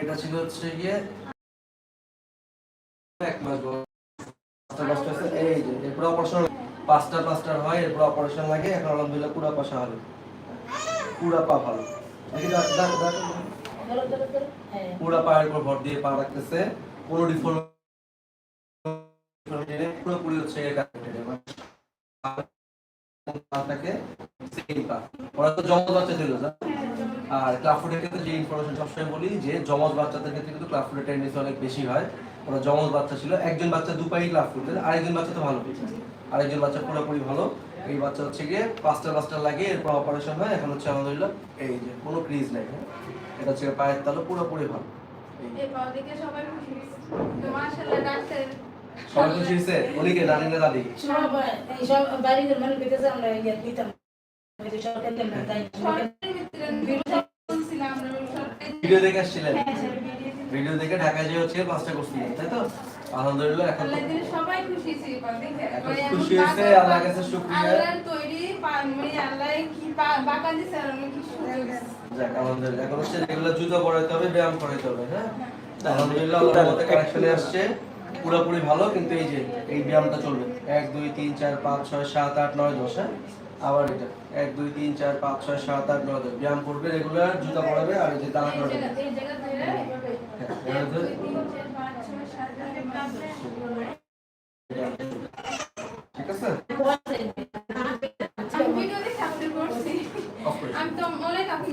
এটা ছিল হচ্ছে গিয়ে এক মাস। পাঁচটা পাঁচটা এই যে এরপর অপারেশন পাঁচটা পাঁচটার হয় এরপর অপারেশন লাগে এখন আলহামদুলিল্লাহ পুরা পাশা হবে পুরা পা ভালো হ্যাঁ পুরা পায়ের উপর ভর দিয়ে পা রাখতেছে কোনো ডিফর্ম পুরোপুরি হচ্ছে পা ওরা তো জমজ বাচ্চা না আর ক্লাফুডের ক্ষেত্রে যে ইনফরমেশন সবসময় বলি যে জমজ বাচ্চাদের ক্ষেত্রে কিন্তু ক্লাফুডের টেন্ডেন্সি অনেক বেশি হয়। ওরা জমজ বাচ্চা ছিল একজন বাচ্চা দুপাই ক্লাফুড আরেকজন বাচ্চা তো ভালো। আরেকজন বাচ্চা পুরোপুরি ভালো। এই বাচ্চা হচ্ছে গিয়ে পাঁচটা পাঁচটা লাগে এরপর অপারেশন হয়। এখন হচ্ছে আলহামদুলিল্লাহ এই যে কোনো ক্রিজ নাই হ্যাঁ? এটা হচ্ছে পায়ের তালু পুরোপুরি ভালো। সবাই খুশি। হয়েছে। তো মাশাআল্লাহ ডাক্তার। সবাই খুশি হয়েছে? উনিকে দাদি না দাদি সবাই সব বাড়িতে মানে পেতেছে আমরা ইয়ে দিতাম সরকার তাই ভিডিও দেখে আসছিলেন? হ্যাঁ, হ্যাঁ, ভিডিও দেখে। ঢাকায় যে হচ্ছে পাঁচটা করছিলেন তাই তো? আলহামদুলিল্লাহ এখন সবাই খুশি ছিল দেখে। মানে খুশি হয়েছে, আল্লাহর কাছে শুকরিয়া। আল্লাহর তৈরি পা- মানে আল্লাহ কি বাঁকা দিছে আর আমি কি যাক আলহামদুলিল্লাহ এখন হচ্ছে রেগুলার জুতো পরাইতে হবে ব্যায়াম করাইতে হবে হ্যাঁ? আলহামদুলিল্লাহ আল্লাহর মতে কানেকশনে আসছে পুরোপুরি ভালো কিন্তু এই যে এই ব্যায়ামটা চলবে। এক দুই তিন চার পাঁচ ছয় সাত আট নয় দশ হ্যাঁ? আবার এটা। এক দুই তিন চার পাঁচ ছয় সাত আট নয় দশ। ব্যায়াম করবে রেগুলার জুতা পড়াবে আর যে দাঁত হ্যাঁ, নয় ঠিক আছে? আমি তো অনেক আপনি